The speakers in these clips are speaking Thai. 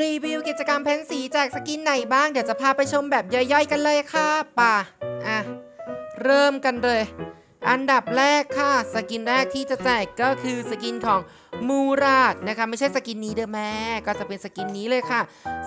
รีวิวกิจกรรมเพ้นสีแจกสกินไหนบ้าง เดี๋ยวจะพาไปชมแบบย่อยๆกันเลยค่ะป่ะอะ เริ่มกันเลย อันดับแรกค่ะ สกินแรกที่จะแจกก็คือสกินของมูราดนะคะไม่ใช่สกินนี้เด้อแม่ก็จะเป็นสกินนี้เลยค่ะ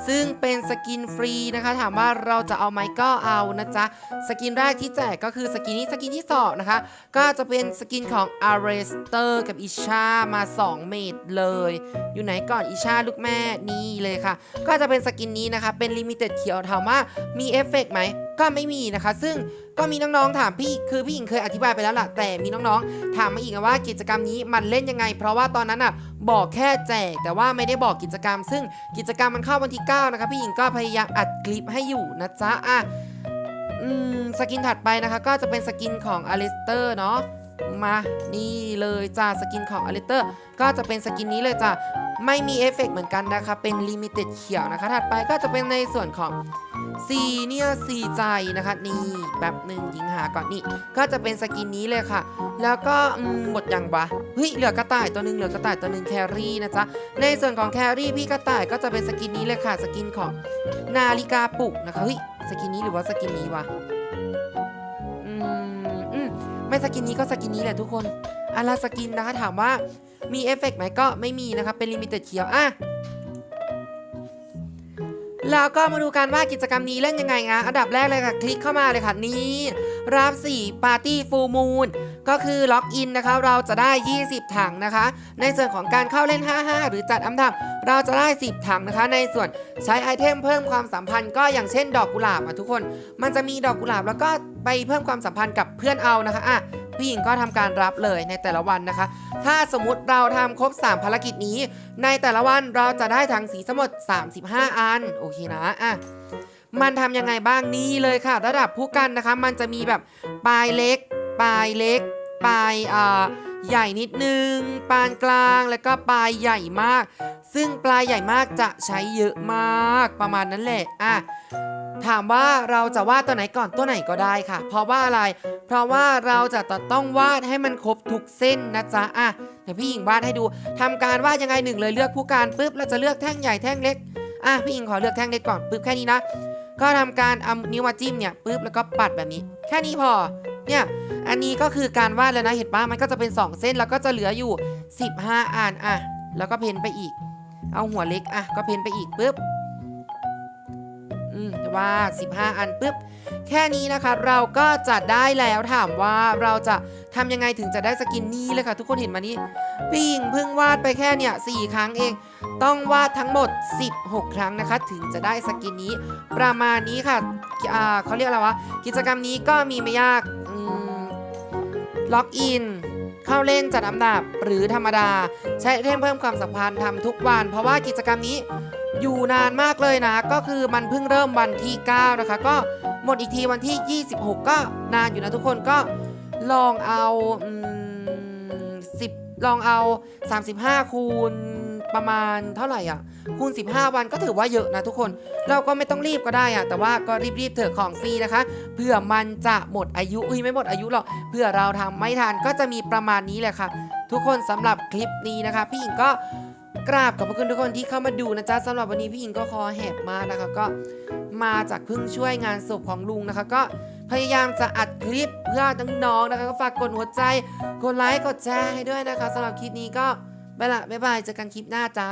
ซึ่งเป็นสกินฟรีนะคะ ถามว่าเราจะเอาไหมก็เอานะจ๊ะสกินแรกที่แจกก็คือสกินนี้สกินที่สองนะคะ ก็จะเป็นสกินของ a r e s t e r กับอิชามา 2 เมดเลย อยู่ไหนก่อนอิชาลูกแม่นี่เลยค่ะ ก็จะเป็นสกินนี้นะคะ เป็นลิมิเต็ดเขียวถามว่ามีเอฟเฟกต์ไหมก็ไม่มีนะคะ ซึ่ง ก็มีน้องๆถามพี่คือพี่หญิงเคยอธิบายไปแล้วล่ะแต่มีน้องๆ ถามมาอีกว่ากิจกรรมนี้มันเล่นยังไง เพราะว่าตอนนั้นอะบอกแค่แจก แต่ว่าไม่ได้บอกกิจกรรม ซึ่งกิจกรรมมันเข้าวันที่9นะคะพี่หญิงก็พยายามอัดคลิปให้อยู่นะจ๊ะอะอืมสกินถัดไปนะคะ ก็จะเป็นสกินของอลิสเตอร์เนาะมานี่เลยจ้าสกินของอลิสเตอร์ ก็จะเป็นสกินนี้เลยจ้า ไม่มีเอฟเฟกต์เหมือนกันนะคะ เป็นลิมิเต็ดเขียวนะคะ ถัดไปก็จะเป็นในส่วนของซีเนี่ยซีใจนะคะนี่แบบหนึ่งยิงหาก่อนนี่ก็จะเป็นสกินนี้เลยค่ะ แล้วก็หมดยังวะเฮ้ยเหลือกระต่ายตัวหนึ่งเหลือกระต่ายตัวหนึ่งแครี่นะจ๊ะในส่วนของแครี่พี่กระต่ายก็จะเป็นสกินนี้เลยค่ะ สกินของนาฬิกาปลุกนะคะเฮ้ยสกินนี้หรือว่าสกินนี้วะอืมอืมไม่สกินนี้ก็สกินนี้แหละทุกคนอันละสกินนะคะถามว่า มีเอฟเฟกต์ไหมก็ไม่มีนะคะเป็นลิมิเต็ดเขียวอะแล้วก็มาดูกันว่ากิจกรรมนี้เล่นยังไงนะอันดับแรกเลยค่ะ คลิกเข้ามาเลยค่ะนี่รับ4ปาร์ตี้ฟูลมูนก็คือล็อกอินนะคะเราจะได้ 20 ถังนะคะ ในส่วนของการเข้าเล่น 55 หรือจัดอันดับเราจะได้ 10 ถังนะคะ ในส่วนใช้ไอเทมเพิ่มความสัมพันธ์ก็อย่างเช่นดอกกุหลาบอะทุกคน มันจะมีดอกกุหลาบแล้วก็ไปเพิ่มความสัมพันธ์กับเพื่อนเอานะคะอะ พี่หญิงก็ทำการรับเลยในแต่ละวันนะคะ ถ้าสมมติเราทำครบ 3 ภารกิจนี้ ในแต่ละวันเราจะได้ถังสีทั้งหมด 35 อัน โอเคนะอะมันทำยังไงบ้างนี่เลยค่ะ ระดับผู้กันนะคะ มันจะมีแบบปลายเล็ก ปลายเล็ก ปลายอ่าใหญ่นิดนึง ปานกลางแล้วก็ปลายใหญ่มาก ซึ่งปลายใหญ่มากจะใช้เยอะมากประมาณนั้นแหละอะ ถามว่าเราจะวาดตัวไหนก่อนตัวไหนก็ได้ค่ะ เพราะว่าอะไร เพราะว่าเราจะต้องวาดให้มันครบทุกเส้นนะจ๊ะอะเดี๋ยวพี่หญิงวาดให้ดูทำการวาดยังไงหนึ่งเลยเลือกผู้การปุ๊บเราจะเลือกแท่งใหญ่แท่งเล็กอะพี่หญิงขอเลือกแท่งเล็กก่อนปุ๊บแค่นี้นะก็ทำการเอานิ้วมาจิ้มเนี่ยปุ๊บแล้วก็ปัดแบบนี้ แค่นี้พอเนี่ยอันนี้ก็คือการวาดแล้วนะเห็นปะมันก็จะเป็น 2 เส้นแล้วก็จะเหลืออยู่ 15อันอะแล้วก็เพ้นไปอีก เอาหัวเล็กอะก็เพ้นไปอีกปุ๊บ ว่า 15 อันปุ๊บ แค่นี้นะคะเราก็จะได้แล้วถามว่าเราจะทำยังไงถึงจะได้สกินนี้เลยค่ะ ทุกคนเห็นมานี่พี่หญิงเพิ่งวาดไปแค่เนี่ยสี่ครั้งเอง ต้องวาดทั้งหมด 16 ครั้งนะคะ ถึงจะได้สกินนี้ ประมาณนี้ค่ะอ่าเขาเรียกอะไรวะกิจกรรมนี้ก็มีไม่ยากล็อกอินเข้าเล่นจัดอันดับหรือธรรมดา ใช้เทมเพิ่มความสัมพันธ์ทำทุกวัน เพราะว่ากิจกรรมนี้ อยู่นานมากเลยนะ ก็คือมันเพิ่งเริ่มวันที่ 9 นะคะ ก็หมดอีกทีวันที่ 26 ก็นานอยู่นะทุกคนก็ลองเอาอืม10ลองเอา 35 คูณประมาณเท่าไหร่อะ คูณ 15 วันก็ถือว่าเยอะนะทุกคน เราก็ไม่ต้องรีบก็ได้อะ แต่ว่าก็รีบๆเถอะของฟรีนะคะเผื่อมันจะหมดอายุอุ้ยไม่หมดอายุหรอกเผื่อเราทำไม่ทันก็จะมีประมาณนี้แหละค่ะ ทุกคนสำหรับคลิปนี้นะคะ พี่หญิงก็ กราบขอบพระคุณทุกคนที่เข้ามาดูนะจ๊ะสำหรับวันนี้พี่หญิงก็คอแหบมากนะคะก็มาจากเพิ่งช่วยงานศพของลุงนะคะ ก็พยายามจะอัดคลิปเพื่อน้องๆนะคะ ก็ฝากกดหัวใจกดไลค์กดแชร์ให้ด้วยนะคะสำหรับคลิปนี้ก็ไปละบ๊ายบายเจอกันคลิปหน้าจ้า